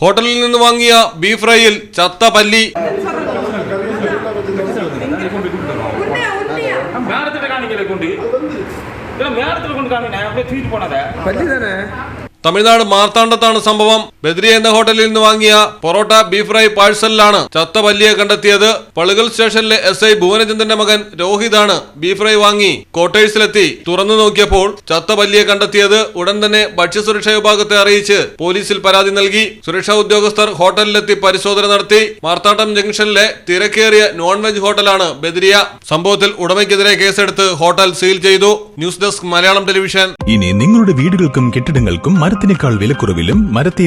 ഹോട്ടലിൽ നിന്ന് വാങ്ങിയ ബീഫ് ഫ്രൈയിൽ ചത്ത പല്ലി. തമിഴ്നാട് മാർത്താണ്ഡത്താണ് സംഭവം. ബദ്രി എന്ന ഹോട്ടലിൽ നിന്ന് വാങ്ങിയ പൊറോട്ട ബീഫ് ഫ്രൈ പാഴ്സലിലാണ് ചത്ത പല്ലിയെ കണ്ടെത്തിയത്. പളുകൽ സ്റ്റേഷനിലെ എസ് ഐ ഭുവനചന്ദ്രന്റെ മകൻ രോഹിതാണ് ബീഫ് ഫ്രൈ വാങ്ങി ക്വാർട്ടേഴ്സിലെത്തി. തുറന്നു നോക്കിയപ്പോൾ ചത്ത പല്ലിയെ കണ്ടെത്തിയത് ഉടൻ തന്നെ ഭക്ഷ്യസുരക്ഷാ വിഭാഗത്തെ അറിയിച്ച് പോലീസിൽ പരാതി നൽകി. സുരക്ഷാ ഉദ്യോഗസ്ഥർ ഹോട്ടലിലെത്തി പരിശോധന നടത്തി. മാർത്താട്ടം ജംഗ്ഷനിലെ തിരക്കേറിയ നോൺ വെജ് ഹോട്ടലാണ് ബദ്രിയ. സംഭവത്തിൽ ഉടമയ്ക്കെതിരെ കേസെടുത്ത് ഹോട്ടൽ സീൽ ചെയ്തു. News desk Malayalam television. ഇനി നിങ്ങളുടെ വീടുകൾക്കും കെട്ടിടങ്ങൾക്കും മരത്തിനേക്കാൾ വിലക്കുറവിലും മരത്തെ